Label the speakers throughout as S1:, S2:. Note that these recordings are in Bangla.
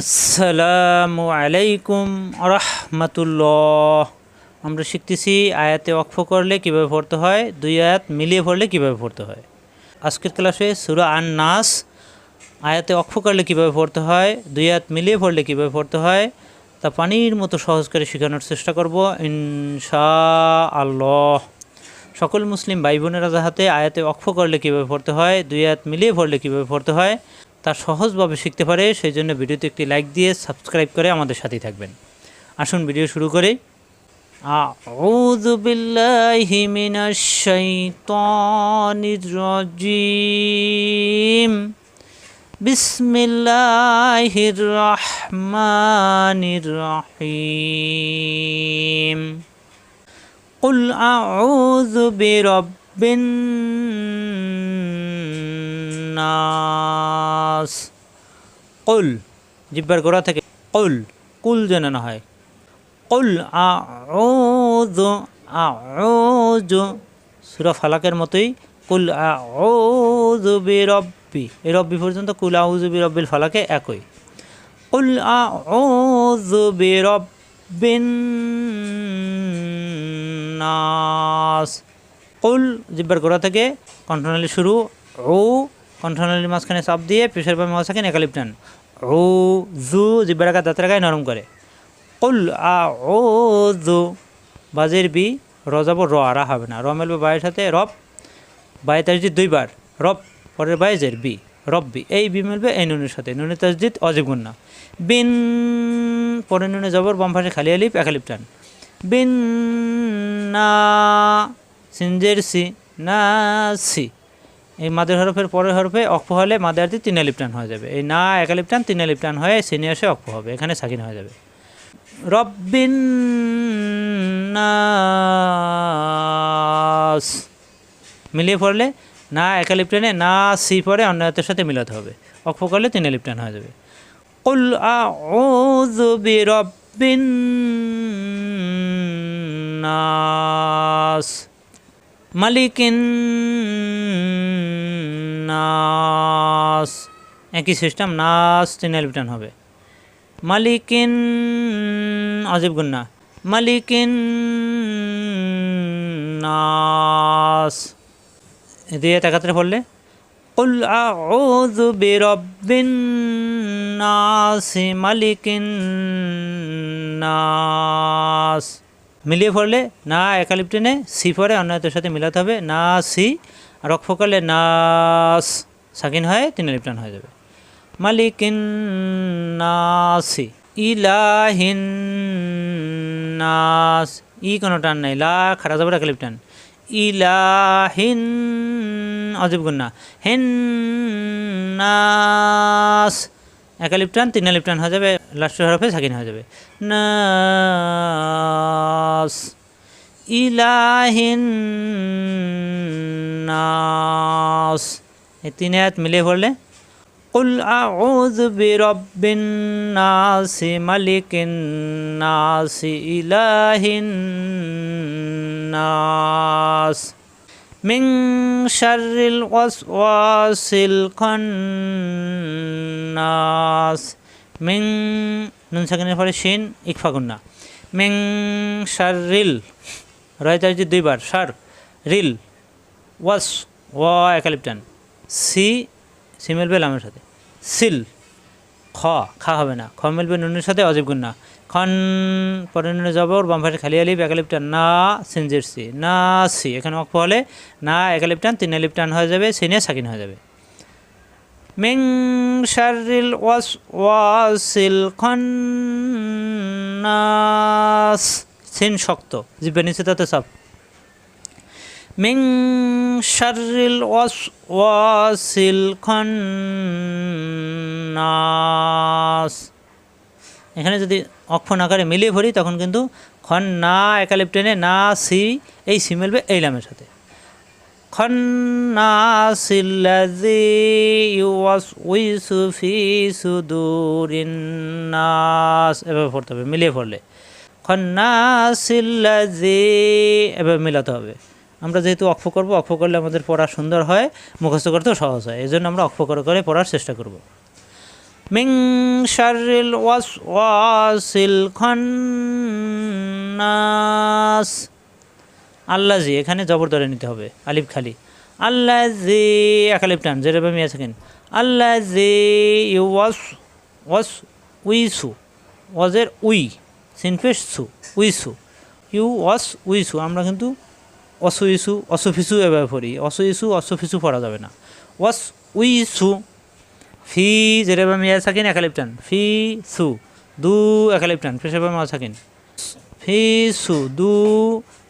S1: আসসালামু আলাইকুম রহমতুল্লাহ আমরা শিখতেছি আয়াতে অক্ষ করলে কীভাবে পড়তে হয়, দুই আয়াত মিলিয়ে পড়লে কীভাবে পড়তে হয়। আজকের ক্লাসে সুরা আন নাস আয়াতে অক্ষ করলে কীভাবে পড়তে হয়, দুই আয়াত মিলিয়ে পড়লে কীভাবে পড়তে হয়, তা পানির মতো সহজ করে শেখানোর চেষ্টা করব ইনশা আল্লাহ সকল মুসলিম ভাই বোনেরা যাহাতে আয়াতে অক্ষ করলে কীভাবে পড়তে হয়, দুই আয়াত মিলিয়ে পড়লে কীভাবে পড়তে হয় তা সহজভাবে শিখতে পারে সেই জন্য ভিডিওতে একটি লাইক দিয়ে সাবস্ক্রাইব করে আমাদের সাথেই থাকবেন আসুন ভিডিও শুরু করি أعوذ بالله من الشيطان الرجيم بسم الله الرحمن الرحيم قل أعوذ برب الناس قل জিব্বার গোড়া থেকে কুল কুল যেন না হয়। কুল আউয আউয। সূরা ফালাকের মতোই কুল আউযু বিরব্বি। এই রব্বি পর্যন্ত কুল আউযু বিরব্বিল ফালাকে একই। কুল আউযু বিরব্বিন নাস। কুল, জিব্বার গোড়া থেকে কণ্ঠনালী শুরু ও কণ্ঠনালীর মাঝখানে চাপ দিয়ে পেশের বামে মাঝখানে একালিপ টান। ও জু আঘাত দাঁতের গায়ে নরম করে কুল আ ও জু বাজের বি র যাব র আরা হবে না। র মেলবে বায়ের সাথে রব বায়ে তাসজিদ দুইবার রব পরের বায়েজের বি রব বি। এই বি মেলবে এই নুনের সাথে। নুনের তাসজিদ অজীব গুন্না বিন, পরের নুনে জবর বাম পাশে খালি আলিপ একালিপ টান। বিন, না, সিনজের সি, না, সি। এই মাদের হরফের পরের হরফে অক্ষ হলে মাদের আর্থে তিন লিপটান হয়ে যাবে। এই না একা লিপটান, তিন লিপটান হয়ে সিনে আসে অক্ষ হবে, এখানে সাকিন হয়ে যাবে। রব্বিন নাস মিলিয়ে পড়লে না একা লিপটানে, না সি পরে অন্য হাতের সাথে মিলাতে হবে। অক্ষ করলে তিন লিপটান হয়ে যাবে। কুল আউযু বিরাব্বিন নাস মালিকিন নাস একই সিস্টেম নাস তিন লিপটান হবে মালিকিন অজীব গুন্না মালিকিন নাস দিয়ে তাকাতে পড়লে قل أعوذ برب الناس ملك الناس মিলিয়ে পড়লে না একালিপ টেনে সি পরে অন্য হাতের সাথে মিলাতে হবে না সি আর অক্ষ করলে নাস, সাকিন হয় তিন লিপটান হয়ে যাবে। মালিকিন নাসি, ইলাহিন নাস, ই কোনো টান নাই, লা খারা যাবে একালিপ টান ইলাহিন, অজীব গুন্না হিন নাস একালিপ টান তিন লিপ টান হয়ে যাবে, লাস্টের হরফে সাকিন হয়ে যাবে। নাস। ইলাহিনাস এই তিন আয়াত মিলে পড়লে, কুল আউযু বিরাব্বিন নাস মালিকিন নাস ইলাহিন নাস। মিন শাররিল ওয়াসওয়াসিল মিং নুন সাকিনের পরে শিন ইকফাকুন্না মিং শাররিল রয় তার দুইবার, সার, রিল, ওয়াস ওয়া একালিপটান। সি সি মিলবে লামের সাথে। সিল, খ, খা হবে না। খ মিলবে নুনের সাথে, অজীব গুন্না খন পরে নুনে জবর বাম পাশে খালি আলিপ একালিপটান, না, সিনজের সি, না, সি। এখানে অক্ষ হলে, না, একালিপটান, তিন আলিপটান হয়ে যাবে সিনে সাকিন হয়ে যাবে। মিং শারিল ওয়াস ওয়াসিল খন্নাস সিন শক্ত জিব্বে নিচে তাতে সব। মিং শারিল ওয়াস, ওয়াসিল খন্নাস। এখানে যদি অক্ষণ আকারে মিলিয়ে ভরি, তখন কিন্তু খন না না, সি, এই সি মিলবে এই লামের সাথে। খন্নাসিল্লাজি এভাবে পড়তে হবে, মিলিয়ে পড়লে। খন্নাসিল্লাজি এভাবে মিলাতে হবে। আমরা যেহেতু অক্ষ করব, অক্ষ করলে আমাদের পড়া সুন্দর হয়, মুখস্থ করতেও সহজ হয়। এই জন্য আমরা অক্ষ করে করে পড়ার চেষ্টা করব। মিং শারিল ওয়াসওয়াসিল খান্নাস। আল্লাহ জি এখানে জবর ধরে নিতে হবে। আলিফ খালি। আল্লাহ জি একালিফ টান যেটা মিয়া থাকেন আল্লাহ জি ওয়াস ওয়াস উইসু, ওয়াজের উই। সিনফেস, উইসু। ইউ ওয়াস উইসু। আমরা কিন্তু অসুইসু অসুফিসু এভাবে পড়ি অসুইসু অসুফিসু পড়া যাবে না। ওয়াস উইসু। ফি যেটা মিয়া থাকেন একালিপটান। ফি সু, দু একালিপটান। ফেসে মা থাকেন ফি সু, দু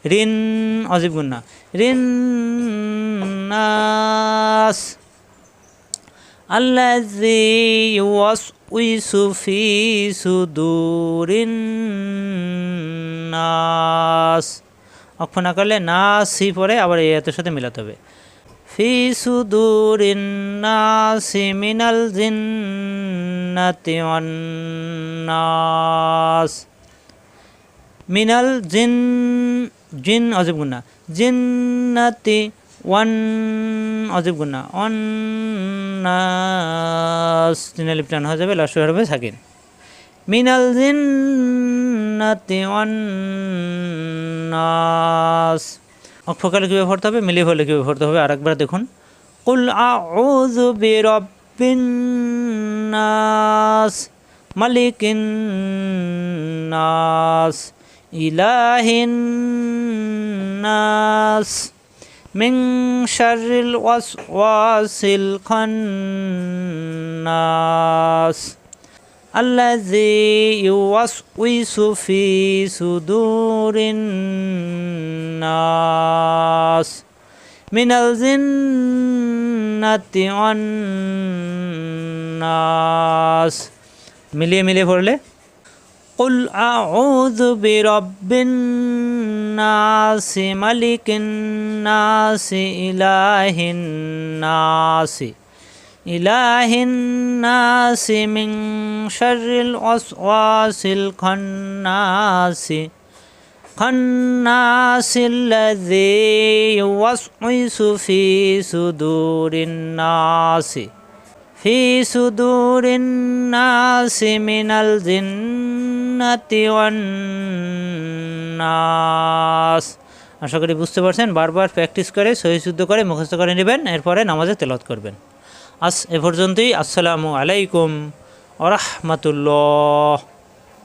S1: রিন, অজীব গুন্না নাস। الذي يوسوس في صدور الناس অক্ষ না করলে না সি পরে আবার এই এতের সাথে মিলাতে হবে ফি সুদুরিন নাসি মিনাল জিন্নাতি ওয়ান নাস মিনাল জিন জিন অজীব গুন্না জিন্নাতি ওয়ান, অজীব গুন্না ওয়ান নাস প্রাণ হয়ে যাবে লাস্ট হবে সাকিন। মিনাল জিন্নাতি ওয়ান নাস। অক্ষকালে কীভাবে পড়তে হবে? মিলিয়ে হলে কীভাবে পড়তে হবে? আরেকবার দেখুন। কুল আউযু বিরাব্বিন নাস, মালিকিন নাস, ইলাহিন নাস। মিন শাররিল ওয়াসওয়াসিল খান্নাস الذي يوسوس في صدور الناس من الجنة والناس মিলিয়ে মিলিয়ে পড়লে قل أعوذ برب الناس ملك الناس إله الناس إله الناس من شر الوسواس الخناس خناس الذي يوسوس في صدور الناس في صدور الناس من الجنة والناس আশা করি বুঝতে পারছেন, বারবার প্র্যাকটিস করে, সহি শুদ্ধ করে, মুখস্থ করে নেবেন, এরপরে নামাজে তেলত করবেন। আস এ পর্যন্তই, আসসালামু আলাইকুম আরহামতুল্লাহ